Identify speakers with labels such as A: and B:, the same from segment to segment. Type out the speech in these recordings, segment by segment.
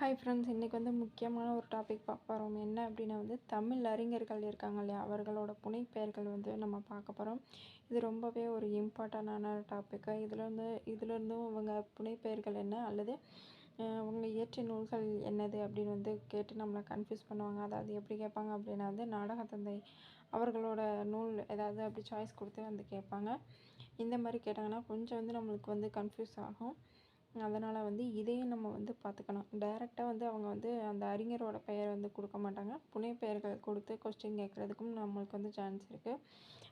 A: Hi friends இன்றைக்கி வந்து முக்கியமான ஒரு டாபிக் பார்க்க போகிறோம் என்ன அப்படின்னா வந்து தமிழ் அறிஞர்கள் இருக்காங்க இல்லையா? அவர்களோட புனைப்பெயர்கள் வந்து நம்ம பார்க்க போகிறோம் இது ரொம்பவே ஒரு இம்பார்ட்டண்டான டாப்பிக்கு இதில் வந்து இதுலேருந்தும் அவங்க புனைப்பெயர்கள் என்ன? அல்லது அவங்க இயற்றிய நூல்கள் என்னது அப்படின்னு வந்து கேட்டு நம்மளை கன்ஃபியூஸ் பண்ணுவாங்க. அதாவது எப்படி கேட்பாங்க அப்படின்னா வந்து நாடகத்தந்தை அவர்களோட நூல் ஏதாவது அப்படி சாய்ஸ் கொடுத்து வந்து கேட்பாங்க. இந்த மாதிரி கேட்டாங்கன்னா கொஞ்சம் வந்து நம்மளுக்கு வந்து கன்ஃபியூஸ் ஆகும். அதனால் வந்து இதையும் நம்ம வந்து பார்த்துக்கணும். டைரெக்டாக வந்து அவங்க வந்து அந்த அறிஞரோட பெயரை வந்து கொடுக்க மாட்டாங்க. புனை பெயர்கள் கொடுத்து கொஸ்டின் கேட்குறதுக்கும் நம்மளுக்கு வந்து சான்ஸ் இருக்குது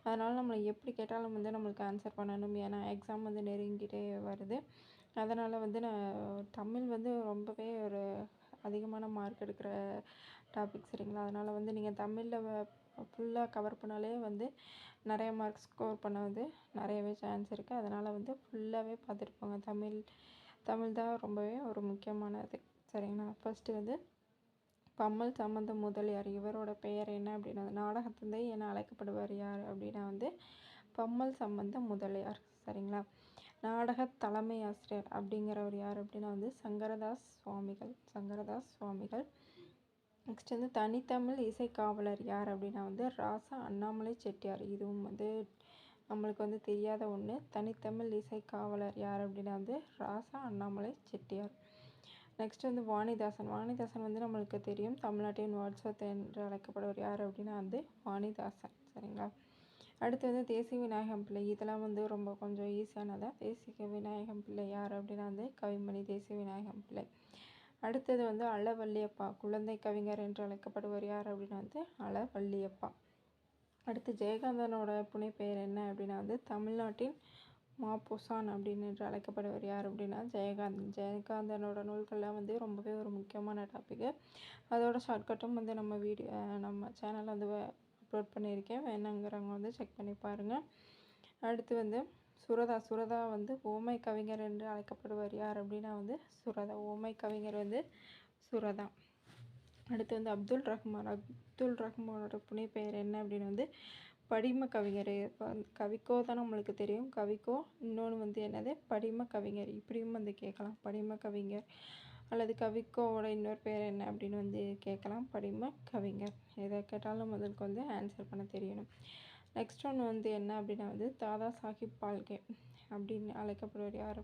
A: அதனால் நம்மளை எப்படி கேட்டாலும் வந்து நம்மளுக்கு ஆன்சர் பண்ணணும். ஏன்னா எக்ஸாம் வந்து நெருங்கிட்டே வருது. அதனால் வந்து நான் தமிழ் வந்து ரொம்பவே ஒரு அதிகமான மார்க் எடுக்கிற டாபிக் சரிங்களா? அதனால் வந்து நீங்கள் தமிழில் ஃபுல்லாக கவர் பண்ணாலே வந்து நிறைய மார்க் ஸ்கோர் பண்ண வந்து நிறையவே சான்ஸ் இருக்குது அதனால் வந்து ஃபுல்லாகவே பார்த்துட்டு போங்க தமிழ் தமிழ் தான் ரொம்பவே ஒரு முக்கியமானது. சரிங்களா? ஃபஸ்ட்டு வந்து பம்மல் சம்பந்த முதலியார். இவரோட பெயர் என்ன அப்படின்னா நாடகத்தந்தை என அழைக்கப்படுவார் யார் அப்படின்னா வந்து பம்மல் சம்பந்த முதலியார். சரிங்களா? நாடக தலைமை ஆசிரியர் அப்படிங்கிறவர் யார் அப்படின்னா வந்து சங்கரதாஸ் சுவாமிகள். சங்கரதாஸ் சுவாமிகள். நெக்ஸ்ட் வந்து தனித்தமிழ் இசைக்காவலர் யார் அப்படின்னா வந்து ராசா அண்ணாமலை செட்டியார். இதுவும் வந்து நம்மளுக்கு வந்து தெரியாத ஒன்று தனித்தமிழ் இசை காவலர் யார் அப்படின்னா வந்து ராசா அண்ணாமலை செட்டியார். நெக்ஸ்ட் வந்து வாணிதாசன். வாணிதாசன் வந்து நம்மளுக்கு தெரியும். தமிழ்நாட்டின் வாட்ஸ்அப் என்று அழைக்கப்படுவர் யார் அப்படின்னா வந்து வாணிதாசன். சரிங்களா? அடுத்து வந்து தேசிய விநாயகம் பிள்ளை. இதெல்லாம் வந்து ரொம்ப கொஞ்சம் ஈஸியானதாக தேசிய விநாயகம் பிள்ளை யார் அப்படின்னா வந்து கவிமணி தேசிய விநாயகம் பிள்ளை. அடுத்தது வந்து அளவல்லியப்பா குழந்தை கவிஞர் என்று அழைக்கப்படுவர் யார் அப்படின்னா வந்து அளவல்லியப்பா அடுத்து ஜெயகாந்தனோட புனைப்பெயர் என்ன அப்படின்னா வந்து தமிழ்நாட்டின் மாப்போசான் அப்படின்னு என்று அழைக்கப்படுவர் யார் அப்படின்னா ஜெயகாந்தன். ஜெயகாந்தனோட நூல்கள்லாம் வந்து ரொம்பவே ஒரு முக்கியமான டாப்பிக்கு அதோட ஷார்ட்கட்டும் வந்து நம்ம வீடியோ நம்ம சேனலில் வந்து அப்லோட் பண்ணியிருக்கேன். வேணுங்கிறவங்க வந்து செக் பண்ணி பாருங்கள் அடுத்து வந்து சுரதா சுரதா வந்து ஓமை கவிஞர் என்று அழைக்கப்படுவார் யார் அப்படின்னா வந்து சுரதா. ஓமை கவிஞர் வந்து சுரதா. அடுத்து வந்து அப்துல் ரஹ்மான் அப்துல் ரஹ்மானோட புனைப்பெயர் என்ன அப்படின்னு வந்து படிம கவிஞர் கவிக்கோ தான் நம்மளுக்கு தெரியும். கவிக்கோ இன்னொன்று வந்து என்னது? படிம கவிஞர். இப்படியும் வந்து கேட்கலாம். படிம கவிஞர் அல்லது கவிக்கோவோட இன்னொரு பேர் என்ன அப்படின்னு வந்து கேட்கலாம். படிம கவிஞர். எதை கேட்டாலும் முதலுக்கு வந்து ஆன்சர் பண்ண தெரியணும். நெக்ஸ்ட் ஒன்று வந்து என்ன அப்படின்னா வந்து தாதா சாஹிப் பால்கே அப்படின்னு அழைக்கப்படுவார் யார்?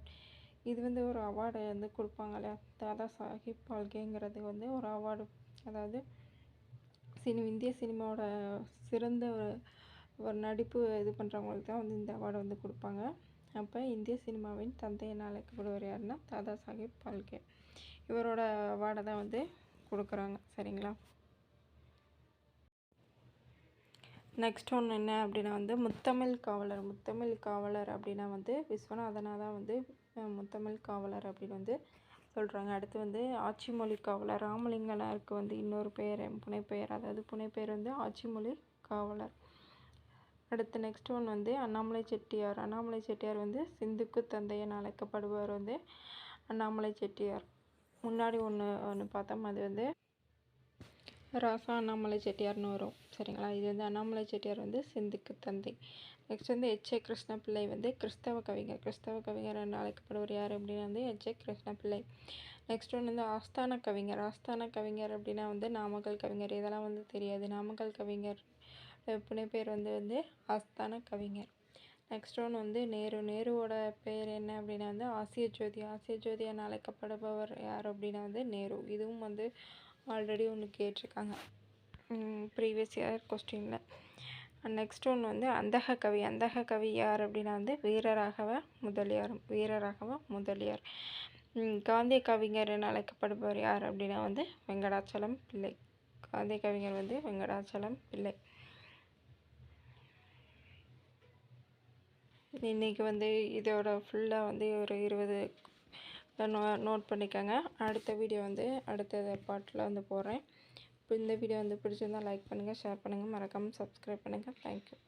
A: இது வந்து ஒரு அவார்டை வந்து கொடுப்பாங்க இல்லையா தாதா சாஹிப் பால்கேங்கிறது வந்து ஒரு அவார்டு அதாவது சினி இந்திய சினிமாவோட சிறந்த ஒரு ஒரு நடிப்பு இது பண்ணுறவங்களுக்கு தான் வந்து இந்த அவார்டை வந்து கொடுப்பாங்க. அப்போ இந்திய சினிமாவின் தந்தை என அழைக்கப்படுவர் யாருன்னா தாதா சாஹிப் பால்கே. இவரோட அவார்டை தான் வந்து கொடுக்குறாங்க. சரிங்களா? நெக்ஸ்ட் ஒன்று என்ன அப்படின்னா வந்து முத்தமிழ் காவலர் முத்தமிழ் காவலர் அப்படின்னா வந்து விஸ்வநாதனாக தான் வந்து முத்தமிழ் காவலர் அப்படின்னு வந்து சொல்கிறாங்க அடுத்து வந்து ஆட்சி மொழி காவலர் ராமலிங்கனாருக்கு வந்து இன்னொரு பெயர். புனைப்பெயர் அதாவது புனைப்பெயர் வந்து ஆட்சி மொழி காவலர். அடுத்து நெக்ஸ்ட் ஒன் வந்து அண்ணாமலை செட்டியார். அண்ணாமலை செட்டியார் வந்து சிந்துக்கு தந்தை அழைக்கப்படுபவர் வந்து அண்ணாமலை செட்டியார். முன்னாடி ஒன்று ஒன்று பார்த்தோம். அது வந்து ராசா அண்ணாமலை செட்டியார்னு வரும். சரிங்களா? இது வந்து அண்ணாமலை செட்டியார் வந்து சிந்துக்கு தந்தை. நெக்ஸ்ட் வந்து எச்ஏ கிருஷ்ண பிள்ளை வந்து கிறிஸ்தவ கவிஞர். கிறிஸ்தவ கவிஞர் என்று அழைக்கப்படுவர் யார் அப்படின்னா வந்து எச்ஏ கிருஷ்ணப்பிள்ளை. நெக்ஸ்ட் ஒன்று வந்து ஆஸ்தான கவிஞர். ஆஸ்தான கவிஞர் அப்படின்னா வந்து நாமக்கல் கவிஞர். இதெல்லாம் வந்து தெரியாது. நாமக்கல் கவிஞர் புனைப்பெயர் வந்து வந்து ஆஸ்தான கவிஞர். நெக்ஸ்ட் ஒன்று வந்து நேரு. நேருவோட பெயர் என்ன அப்படின்னா வந்து ஆசிய ஜோதி. ஆசிய ஜோதி என அழைக்கப்படுபவர் யார் அப்படின்னா வந்து நேரு. இதுவும் வந்து ஆல்ரெடி ஒன்று கேட்டிருக்காங்க. ப்ரீவியஸ் இயர் கொஸ்டினில் நெக்ஸ்ட் ஒன்று வந்து அந்தக கவி அந்தக கவி யார் அப்படின்னா வந்து வீரராகவ முதலியார் வீரராகவ முதலியார். காந்திய கவிஞர் என அழைக்கப்படுபவர் யார் அப்படின்னா வந்து வெங்கடாச்சலம் பிள்ளை. காந்திய கவிஞர் வந்து வெங்கடாச்சலம் பிள்ளை. இன்றைக்கி வந்து இதோட ஃபுல்லாக வந்து ஒரு இருபது நோ நோட் பண்ணிக்கோங்க. அடுத்த வீடியோ வந்து அடுத்த பாட்டில் வந்து போடுறேன் இப்போ இந்த வீடியோ வந்து பிடிச்சிருந்தால் லைக் பண்ணுங்கள் ஷேர் பண்ணுங்கள் மறக்காமல் சப்ஸ்கிரைப் பண்ணுங்கள் தேங்க்யூ